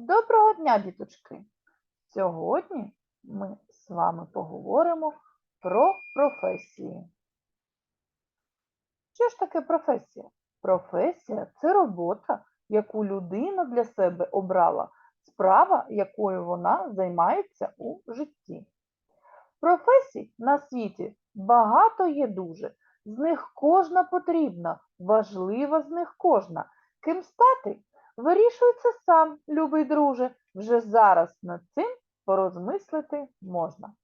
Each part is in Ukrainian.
Доброго дня, діточки! Сьогодні ми з вами поговоримо про професії. Що ж таке професія? Професія це робота, яку людина для себе обрала, справа, якою вона займається у житті. Професій на світі багато є дуже, з них кожна потрібна, важлива з них кожна. Ким стати? Вирішується сам, любий друже, вже зараз над цим порозмислити можна.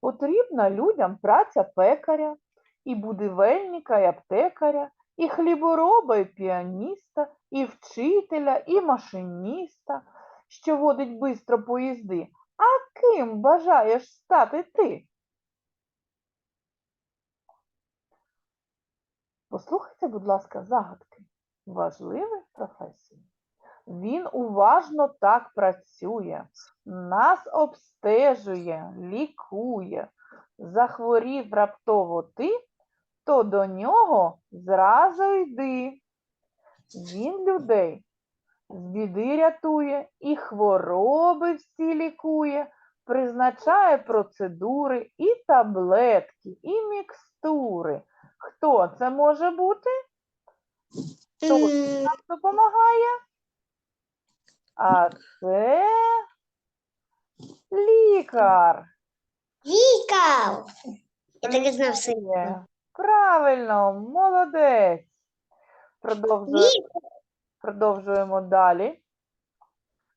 Потрібна людям праця пекаря, і будівельника, і аптекаря, і хлібороба, і піаніста, і вчителя, і машиніста, що водить бистро поїзди. А ким бажаєш стати ти? Послухайте, будь ласка, загадки важливих професій. Він уважно так працює, нас обстежує, лікує. Захворів раптово ти, то до нього зразу йди. Він людей з біди рятує і хвороби всі лікує, призначає процедури і таблетки, і мікстури. Хто це може бути? М, нам допомагає? А це лікар. Віка! Я так і знав сьогодні. Правильно, молодець. Продовжуємо, продовжуємо далі.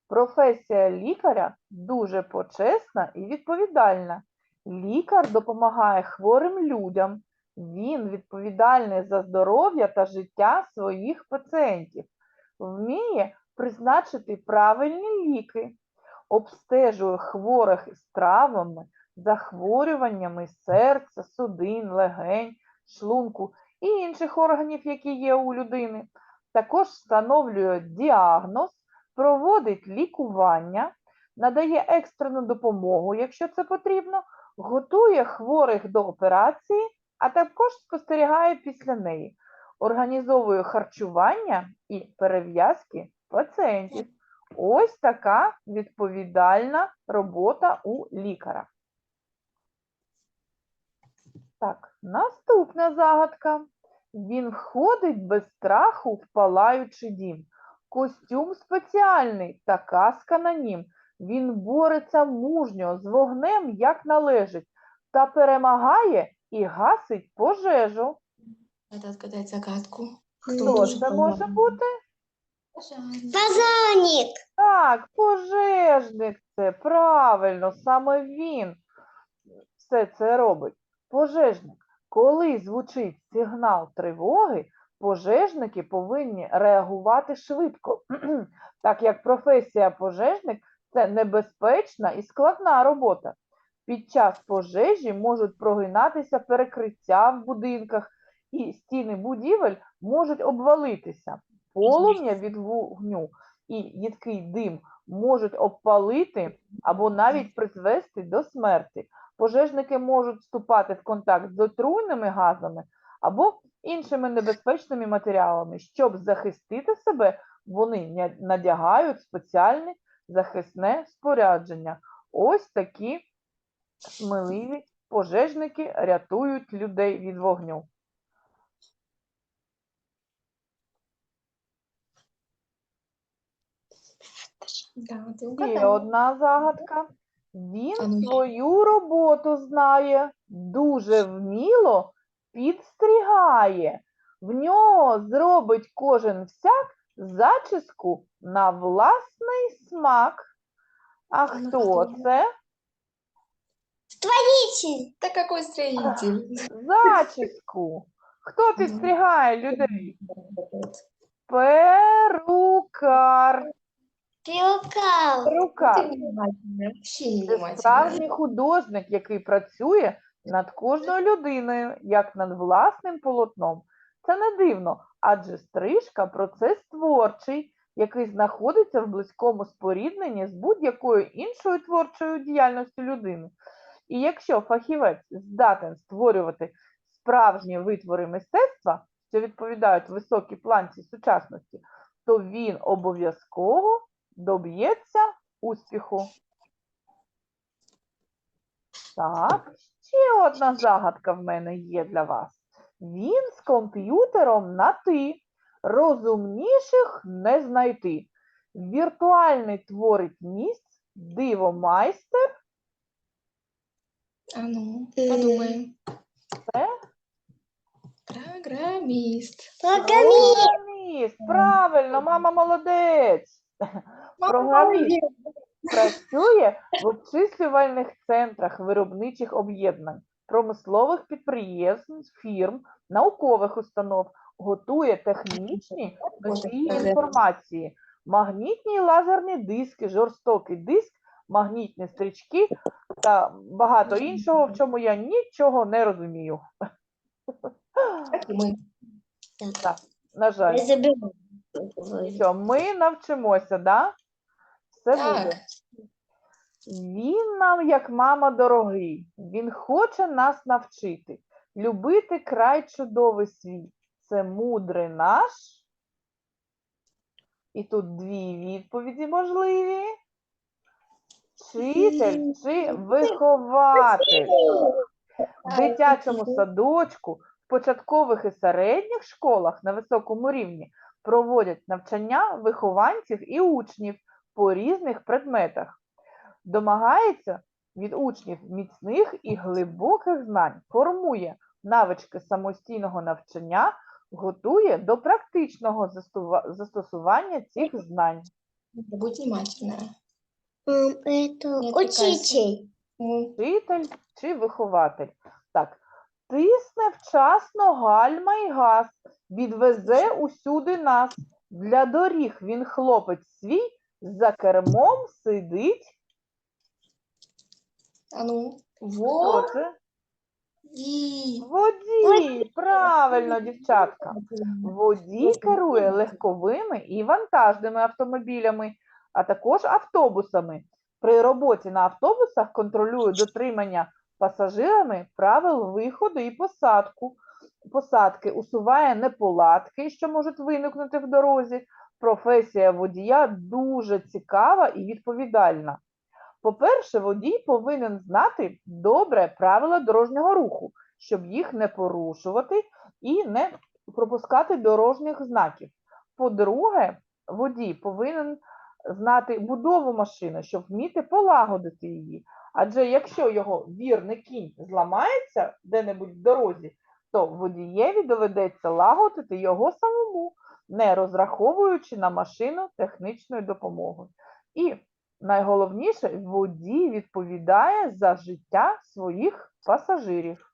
Професія лікаря дуже почесна і відповідальна. Лікар допомагає хворим людям. Він відповідальний за здоров'я та життя своїх пацієнтів, вміє призначити правильні ліки, обстежує хворих із травмами, захворюваннями серця, судин, легень, шлунку і інших органів, які є у людини. Також встановлює діагноз, проводить лікування, надає екстрену допомогу, якщо це потрібно, готує хворих до операції, а також спостерігає після неї, організовує харчування і перев'язки пацієнтів. Ось така відповідальна робота у лікаря. Так, наступна загадка. Він входить без страху в палаючий дім. Костюм спеціальний та каска на нім. Він бореться мужньо з вогнем, як належить, та перемагає і гасить пожежу. Надо отгадать загадку. Хто це може бути? Пожарник! Так, пожежник це правильно, саме він все це робить. Пожежник. Коли звучить сигнал тривоги, пожежники повинні реагувати швидко, так як професія пожежник це небезпечна і складна робота. Під час пожежі можуть прогинатися перекриття в будинках, і стіни будівель можуть обвалитися. Полум'я від вогню і їдкий дим можуть обпалити або навіть призвести до смерті. Пожежники можуть вступати в контакт з отруйними газами або іншими небезпечними матеріалами. Щоб захистити себе, вони надягають спеціальне захисне спорядження. Ось такі сміливі пожежники рятують людей від вогню. Да, Ще одна загадка. Він свою роботу знає, дуже вміло підстрігає. В нього зробить кожен всяк зачіску на власний смак. А ну, хто? це? Строитель! Да какой строитель? Зачіску. Хто підстригає людей? Перукар. Пилкал! Перукар. Це справжній художник, який працює над кожною людиною, як над власним полотном. Це не дивно, адже стрижка процес творчий, який знаходиться в близькому спорідненні з будь-якою іншою творчою діяльністю людини. І якщо фахівець здатен створювати справжні витвори мистецтва, що відповідають високій планці сучасності, то він обов'язково доб'ється успіху. Так, ще одна загадка в мене є для вас. Він з комп'ютером на ти. Розумніших не знайти. Віртуальний творить місць, дивомайстер. А ну, М. подумаємо. Програміст. Програміст. Програміст. Правильно, мама молодець. Програміст. Працює в обчислювальних центрах виробничих об'єднань, промислових підприємств, фірм, наукових установ, готує технічні носії інформації, магнітні і лазерні диски, жорстокий диск, магнітні стрічки та багато іншого, в чому я нічого не розумію. Так і ми. На жаль, що ми навчимося, да? Все Так. буде. Він нам, як мама, дорогий, він хоче нас навчити, любити край чудовий світ. Це мудрий наш. І тут дві відповіді можливі. Вчитель чи вихователь. В дитячому садочку, в початкових і середніх школах на високому рівні проводять навчання вихованців і учнів по різних предметах. Домагається від учнів міцних і глибоких знань, формує навички самостійного навчання, готує до практичного застосування цих знань. Будь внимательна. Это Не учитель. Вчитель чи вихователь. Так, тисне вчасно гальма й газ, відвезе усюди нас. Для доріг він хлопець свій, за кермом сидить. а ну. Хто це? І. Водій. Правильно, дівчатка. Водій керує легковими і вантажними автомобілями, а також автобусами. При роботі на автобусах контролює дотримання пасажирами правил виходу і посадку. посадки, усуває неполадки, що можуть виникнути в дорозі. Професія водія дуже цікава і відповідальна. По-перше, водій повинен знати добре правила дорожнього руху, щоб їх не порушувати і не пропускати дорожніх знаків. По-друге, водій повинен знати будову машини, щоб вміти полагодити її. Адже якщо його вірний кінь зламається де-небудь в дорозі, то водієві доведеться лагодити його самому, не розраховуючи на машину технічної допомоги. І найголовніше, водій відповідає за життя своїх пасажирів.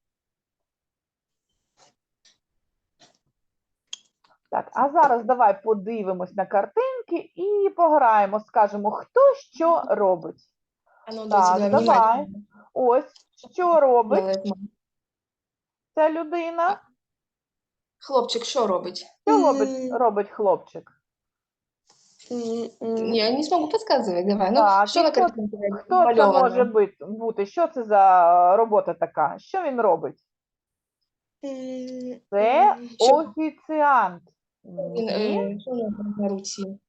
Так, а зараз давай подивимось на картинки і пограємо, скажемо, хто що робить. А ну, Так, давай. Ось що робить ця людина. Хлопчик що робить? Що робить, робить хлопчик? Я не смогу подсказывать, давай. Ну, Так, що на хто- картинці Хто це намальовано? може бути? бути? Що це за робота така? Що він робить? Це. Що? офіціант. Він, Ні. е, що на руці?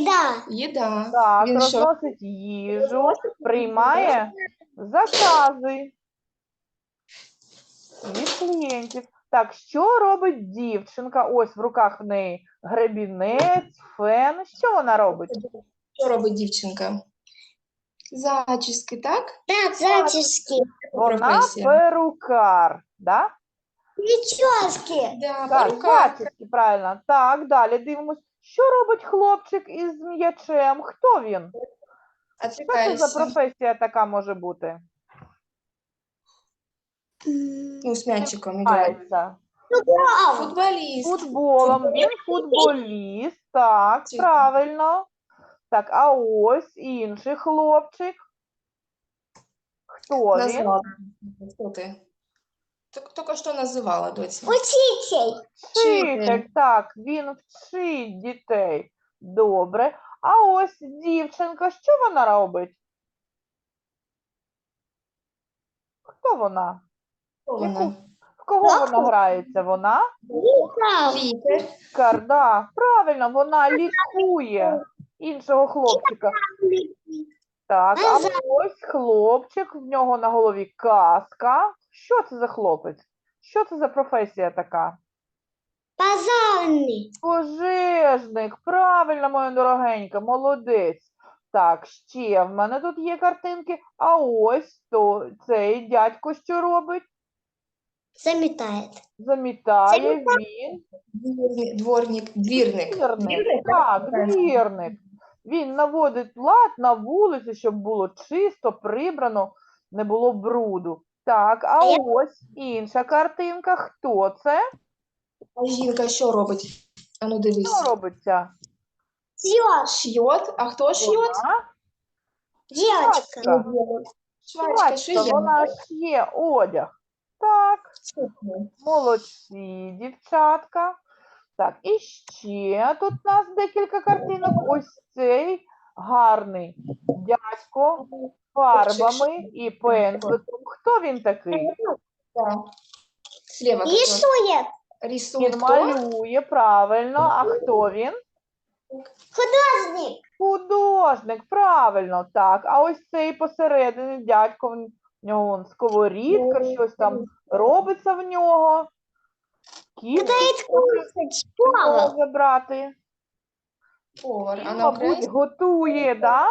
Еда. Їда. Так, Він що? розносить їжу, приймає закази від клієнтів. Так, що робить дівчинка? Ось в руках в неї гребінець, фен. Що вона робить? Що робить дівчинка? Зачіски, так? Да, зачески. Вона професія. перукар. Да? Прически. Да, Так, перукар. зачіски, правильно. Так, далі дивимось. Що робить хлопчик із м'ячем? Хто він? Що це за професія така може бути? Ну, з м'ячиком. Займається Футболіст. Футболом. Він футболіст. Так, правильно. Так, а ось інший хлопчик. Хто він? Назвала. Хто ти? Так, тільки що називала, доця. Учитель. Вчитель. Так, він вчить дітей. Добре. А ось дівчинка, що вона робить? Хто вона? В кого вона грається? Вона? Лікар. Лікар, да, правильно, вона лікує іншого хлопчика? Так, а ось хлопчик, в нього на голові каска. Що це за хлопець? Що це за професія така? Пожарный. Пожежник, правильно, моя дорогенька, молодець. Так, ще в мене тут є картинки. А ось то цей дядько що робить? Заметает. Замітає він. Двірник, дворник, двірник. Двірник, Двірник, так, двірник. Він наводить лад на вулиці, щоб було чисто, прибрано, не було бруду. Так, а А я- ось інша картинка. Хто це? А жінка що робить? Ану, дивись. Що робиться? Шьет. Шьет? А хто шьет? Вона Девочка. швачка. Швачка, шиє. вона одяг. Так, молодці, дівчатка. Так, і ще тут у нас декілька картинок. Ось цей гарний дядько фарбами і пензликом. Хто він такий? Слева. Рисует. Рисует Він кто? малює, правильно. А хто він? Художник. Художник, правильно, так. А ось цей посередині дядько, в нього вон сковорідка, щось там робиться в нього. Кіт Пытается кушать. Повар. А на мабуть, українському? готує, да?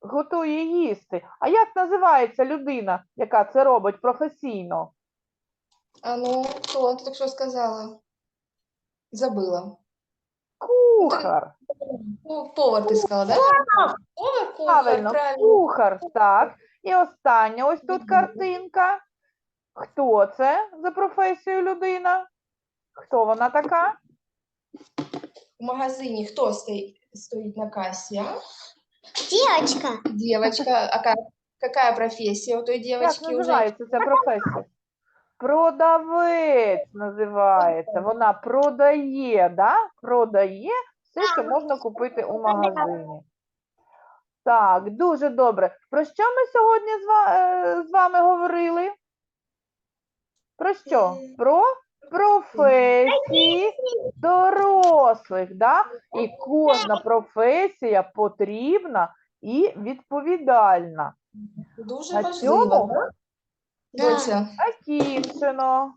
Готує їсти. А як називається людина, яка це робить професійно? А ну, хто? Ти так що сказала? Забыла. Кухар. Ну, повар ти сказала, да? Повар, повар, Правильно, правильно. кухар, так. І остання ось тут картинка. Хто це за професією людина? Хто вона така? В магазині хто стоїть, стоїть на касі, а? Девочка. Девочка. А ка- какая профессия у той Як девочки уже? називається ця професія? Продавець називається. Вона продає, да? Продає все, що можна купити у магазині. Так, дуже добре. Про що ми сьогодні з ва- е, з вами говорили? Про що? Про професії дорослих, да? І кожна професія потрібна і Дуже відповідальна. На важливо, цьому да? Да. Доця? закінчено.